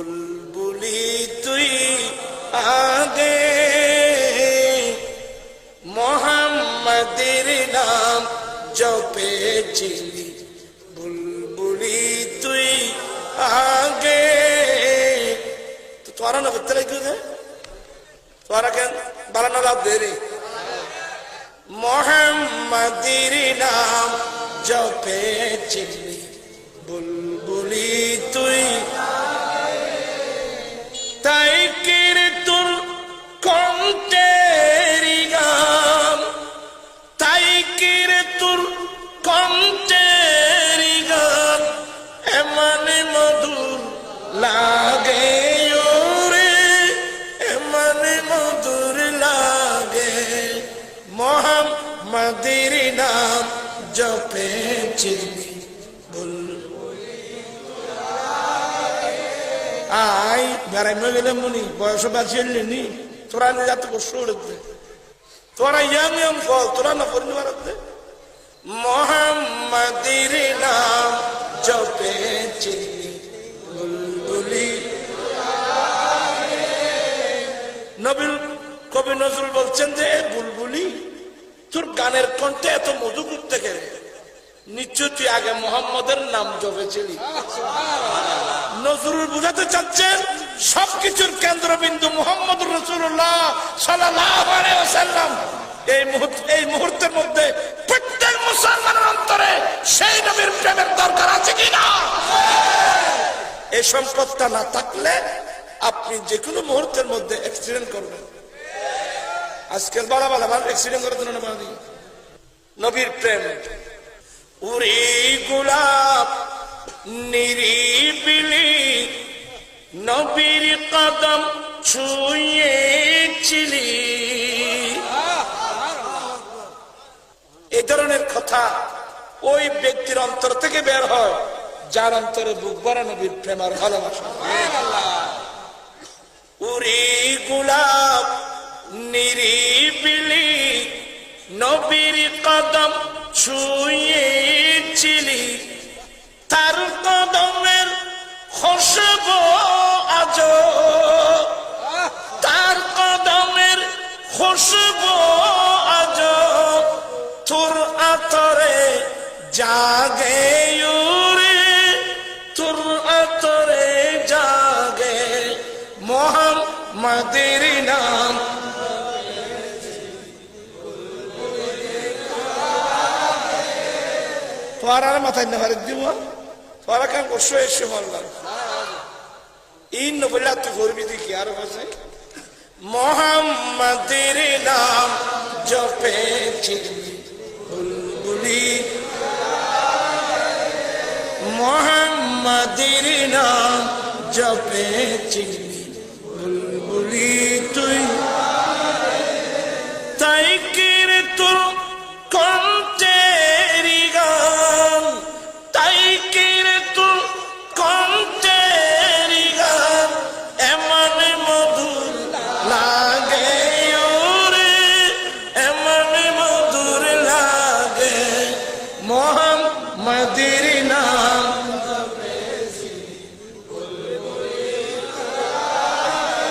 বুলবুলি তুই আগে। মোহাম্মদের নাম জপেছিলি বুলবুলি তুই আগে। তো না করতে লাগবে তোরা কেন? বাড়ানো লাভ দেরি। মোহাম্মদের নাম জপেছিলি বুলবুলি তুই তাই কিরে তোর কণ্ঠেরি গাম তাই কিরে তোর কণ্ঠেরি গাম। এমন মধুর লাগে ওরে, এমন মধুর লাগে। মোহাম্মদের নাম আই বেড়াইমে গেলে মুনি, বয়স বাঁচিয়ে নি। তোরা যাতে কষ্ট উড়তে তোরা ইয়াং ইয়াং ফল, তোরা না করি মারাতে মোহাম্মদের নাম জপে চিনি, বুলবুলি। নবীল কবি নজরুল বলছেন যে বুলবুলি, তোর গানের কণ্ঠে এত মধু করতে গেলে। নিশ্চয় তুই আগে মোহাম্মদের নাম জপেছিলি। নজরুল বুঝাতে চাচ্ছেন সবকিছুর কেন্দ্রবিন্দু মোহাম্মদ রসুল্লাহ সাল্লাম এই মুহূর্তে, এই মুহূর্তের মধ্যে প্রত্যেক মুসলমানের অন্তরে সেই নবীর প্রেমের দরকার আছে কিনা? এই সম্পদটা না থাকলে আপনি যে কোনো মুহূর্তের মধ্যে অ্যাক্সিডেন্ট করবেন। আজকের বলা বলা অ্যাক্সিডেন্ট করার জন্য নবীর প্রেম উরি গোলাপ নিরিবিলি নবীর কদম ছুঁয়েছিলি। এই ধরনের কথা ওই ব্যক্তির অন্তর থেকে বের হয় যার অন্তরে বুক ভরা নবীর প্রেম আর ভালোবাসা। উরি নিরিবিলি নবীর কদম ছুঁয়েছিলি। তার কদমের খুশব আজ তার কদমের খুশব আজ তোর আতরে জাগে তোর আতরে জাগে। মোহাম্মদের নাম তোর আর মাথায় নেভারে দিব। তোরা কেন করছ, এসে বললাম। ইন বললা তুই করবি দেখি আর বসে। মোহাম্মদের নাম জপে বুলবুলি। মোহাম্মদের নাম জপে বুলবুলি। লাগে ওরে এমন মধুর লাগে। মোহাম্মদির নাম।